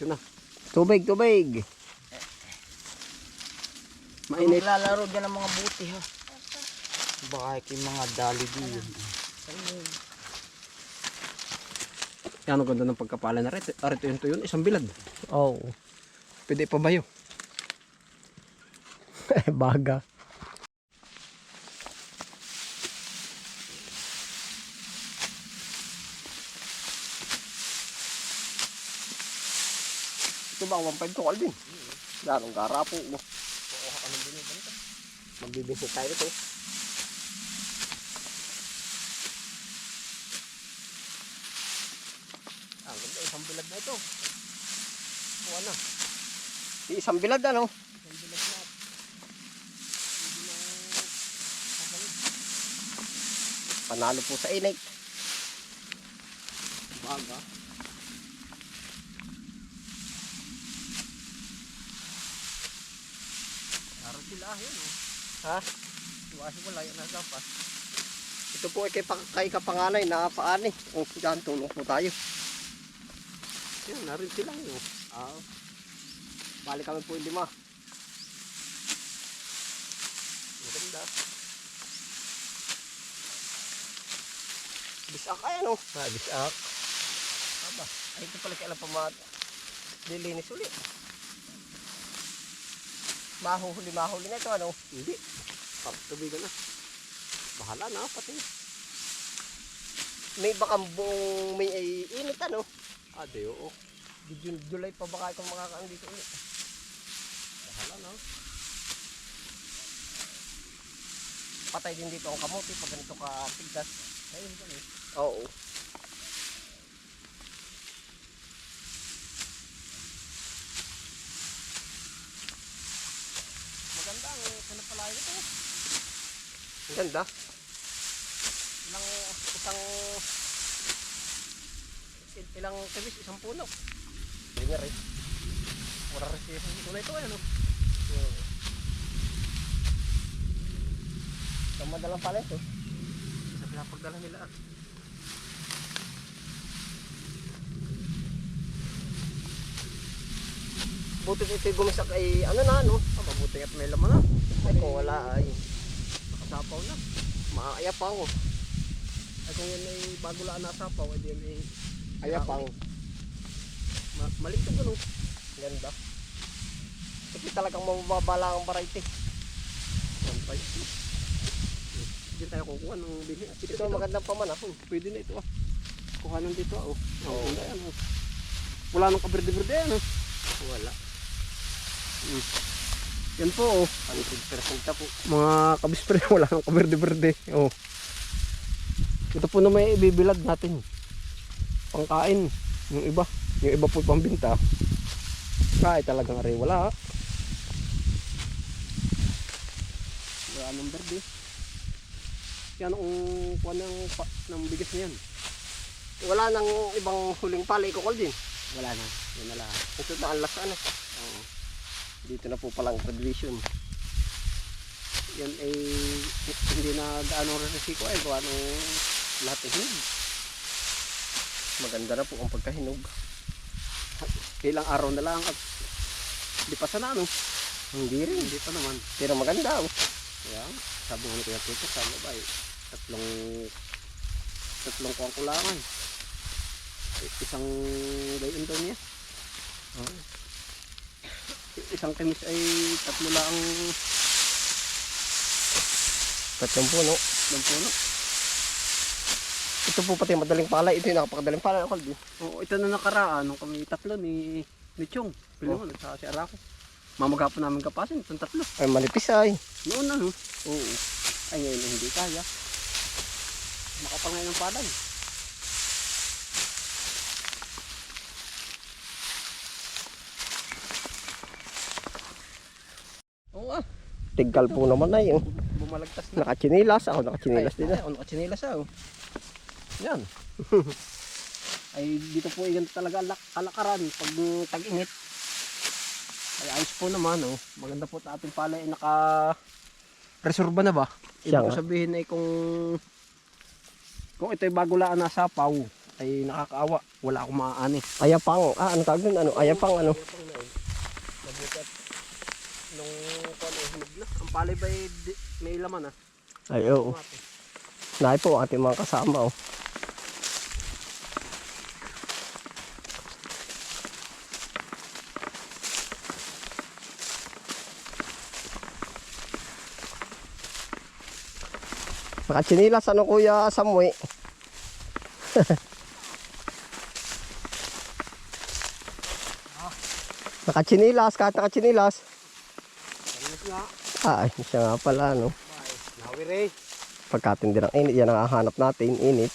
Yun na. Tubig, tubig. Mainit. Maglalaro dyan ang mga buti ha. Baka yung mga dali din. Yan ang ganda ng pagkapala na rito. Arito yun to yun, isang bilad. Oo. Pwede pa ba yun? Baga. Ba, 1.5 to din. Larong garapo mo. Magbibisi tayo ito. Ang ganda, isang bilad na ito. Kuha na. Isang bilad ano? Isang bilad na. Panalo po sa inik. Baga. Sila yun oh. Ha? Iwasi ko layo na dapat. Ito po ay kay, kay kapanganay na paani. O, dyan, tulong po tayo. Yan, narin sila yun. Ah. Balik kami po yung lima. Maganda. Bisak ay ano? Ah, bisak. Aba, ay ito pala kay alam pa mga lilinis uli. Mahuhuli, mahuli na ito ano? Hindi. Pagtubigan na. Bahala na, pati. May bakang buong may ay init ano? Ah, di oo. Di Jun- July pa baka kung makakaan dito ulit. Bahala na. Patay din dito ang kamote pag ganito ka tigdas. Ayun eh? Oo. Pinapalayo nito. Ang ganda. Ilang isang il- ilang kabis, isang puno. Hindi nga rin. Wala rin siya kulay ito ano. Sa madalang pala ito. Sa pinapagdala nila ah. Buti ito yung gumisak ay ano na ano. Ah, mabuti at may laman na. Ay kung wala ay nakasapaw na. Maayapaw. Ay kung yan ay bago lang nasapaw, ay yan ay ayapaw. Ma maliit ito. Ganda. Ito talagang mababala ang variety. 1.5. Hindi tayo kukuha ng bini. Ito, ito magandang pamanahon. Pwede na ito ah. Kuhanan dito ah. Oh. Oh, ganda yan, oh. Wala nang kaberde-berde ano. Wala. Mm. Yan po oh. 100% po. Mga kabispre, wala nang kaberde-berde. Oh. Ito po na may ibibilad natin. Pangkain. Yung iba. Yung iba po pambinta. Kaya talagang rin wala. Wala nang berde. Yan ang kuha ng, pa- ng bigas na yan. Wala nang ibang huling pala ikukol din. Wala na. Yan na lang. Ito na ang last ano. Dito na po palang graduation. Yan ay hindi na gaano resiko ay gawa ng lahat ng hinog. Maganda na po ang pagkahinog. Ilang araw na lang at di pa sana ano. Hindi rin. Hindi pa naman. Pero maganda oh. Yan. Sabi ni Kuya Tito, sabi ba eh, tatlong tatlong kuwang kulangan. Isang gayon daw niya. Oh. Isang kimis ay tatlo lang Tatlong puno. ng puno. Ito po pati madaling palay. Ito yung nakapakadaling palay ako. Di. Oo, ito na nakaraan. Nung kami tatlo ni, ni Chong. Pili mo, nagsaka si Arako. Mamaga po namin kapasin. Itong tatlo. Ay, manipis ay. Noon na, no? Oo. Ay, ngayon hindi kaya. Makapal ngayon ang palay. Oo ah. Tiggal po naman ay. oh. Bumalagtas na. Nakachinilas. Ako nakachinilas din Ay, ah. Ay, nakachinilas ah. oh. Yan. ay dito po yan talaga alak alakaran pag tag-init. Ay ayos po naman oh. Maganda po sa ating palay naka reserva na ba? Ibig sabihin ay kung kung ito ay bago laan na sapaw ay nakakaawa. Wala akong maaani. Ayapang. Ah, ano tawag dun? Ano? Ayapang ano? Mabuti at nung na. Ang palay ba di- may laman ah. Ay, oo. Naay po ang ating mga kasama oh. Nakatsinilas ano kuya Samuel? nakatsinilas, kahit nakatsinilas. Ayos nga. Ah, ay, siya nga pala, no? Nawire. Pagkatindi ng init, yan ang hahanap natin, init.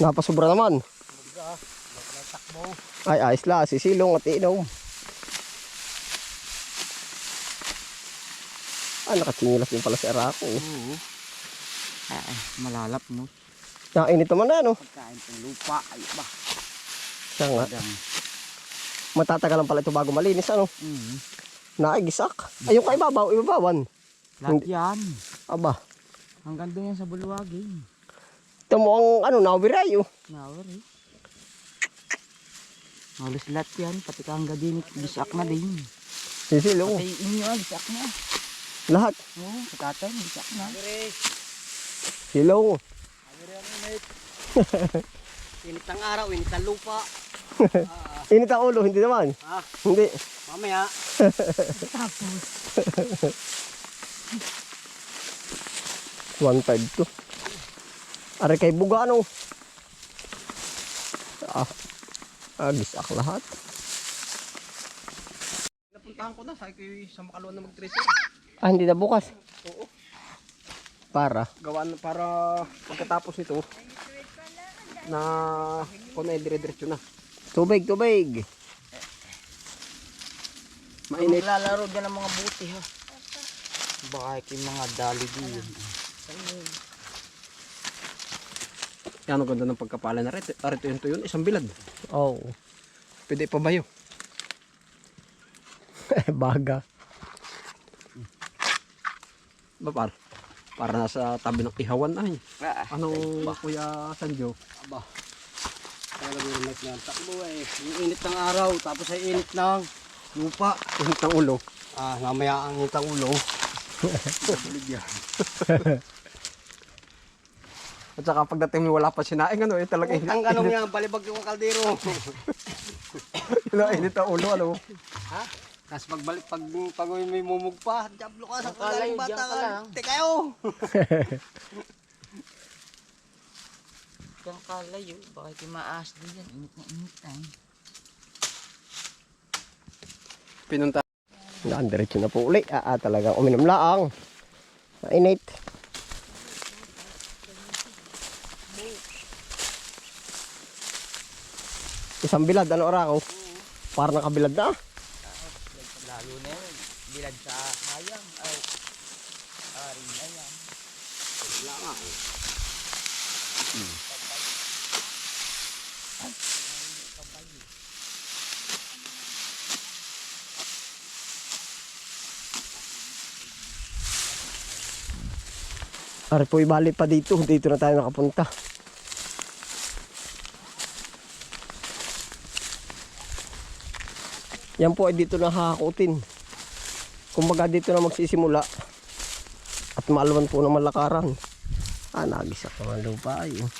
Napasobra naman. Takbo. Ay, ayos la, sisilong at inom. Ah, nakatsinilas din pala si Arako. Oo. Ay, ay, malalap no. Nakainit naman na, no? Pagkain ng lupa. Ay ba. Siya nga. Dang. Matatagalan pala ito bago malinis, ano? Mm. Naigisak. Ay, yung kaibabaw, ibabawan. Lahat yan. Aba, Hanggang doon yan sa bulwagin. ito mo ang, ano, nawiray, oh. Nawer eh. Halos lahat yan. Pati kangga din. Bisak na din. Sisilong. Pati inyo ah. Bisak na. Lahat. Oo. Sa tatay. Bisak na. Silong. Init ng araw, init ng lupa. Init ang ulo, hindi naman. Ah, Hindi. Mamaya. Tapos. One five to. Are kay buga ano? Ah, agisak lahat. Napuntahan ko na, sabi ko sa makaluan na mag-tracer. Ah, hindi na bukas. Oo. Para. Gawaan para pagkatapos nito, na kung na dire-diretso na. Tubig, tubig. Mainit. Maglalaro dyan ng mga buti ha. Baka yung mga dali din. Yan ang ganda ng pagkapala na rito. Arito yun to yun, isang bilad. Oh. Pwede pa bayo. Baga. Ba par? Para nasa tabi ng ihawan ay. Ah, Anong kuya Sanjo? Aba. Talaga yung night na takbo eh. Yung init ng araw, tapos ay init ng lupa. Init ng ulo. Ah, mamaya ang init ng ulo. At saka pagdating mo wala pa sinaing ano eh talaga init. Ang ganong yan, balibag yung kaldero. Ang init ang ulo ano. ha? Tapos pagbalik, pag, pag may mumug pa, diablo ka sa yun, bata ka ka. lang. Tekayo! Kang kalayo. Baka yung maas din yan. Init na init ay. Pinunta. Yan, diretso na po uli. Ah, ah, talagang uminom laang. Mainit. Isang bilad, ano orako? Para nakabilad na. Lalo na yun. Bilad sa hayang. Ay. Ari na yan. Ari po ibalik pa dito. Dito na tayo nakapunta. Yan po ay dito na hakutin. Kumbaga dito na magsisimula. At maalaman po ng malakaran. Ah, nagisak naman lupa ay. oh.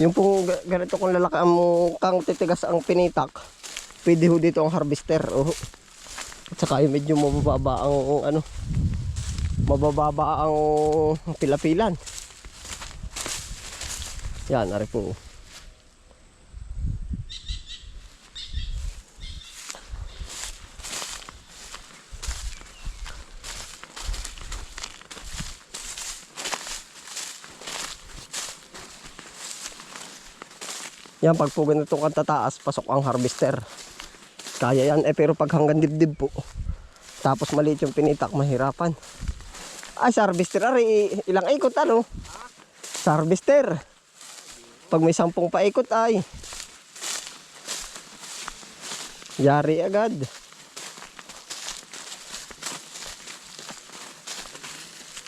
Yung pong ga- ganito kung lalaki ang kang titigas ang pinitak, pwede ho dito ang harvester. Oh. At saka yung medyo mabababa ang ano, mabababa ang pilapilan. Yan, ari po. Yan, pag po ganito kang tataas, pasok ang harvester. Kaya yan, eh pero pag hanggang dibdib po, tapos maliit yung pinitak, mahirapan. Ay, sa harvester, ari, ilang ikot ano? Sa harvester. Pag may sampung paikot ay, Yari agad.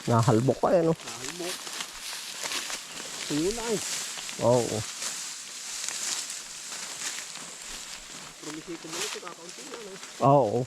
Nahalbok pa yan, oh. Nahalbok. Tuyo na eh. Oo. Promisito mo ito, kakaunti na. No? Oo.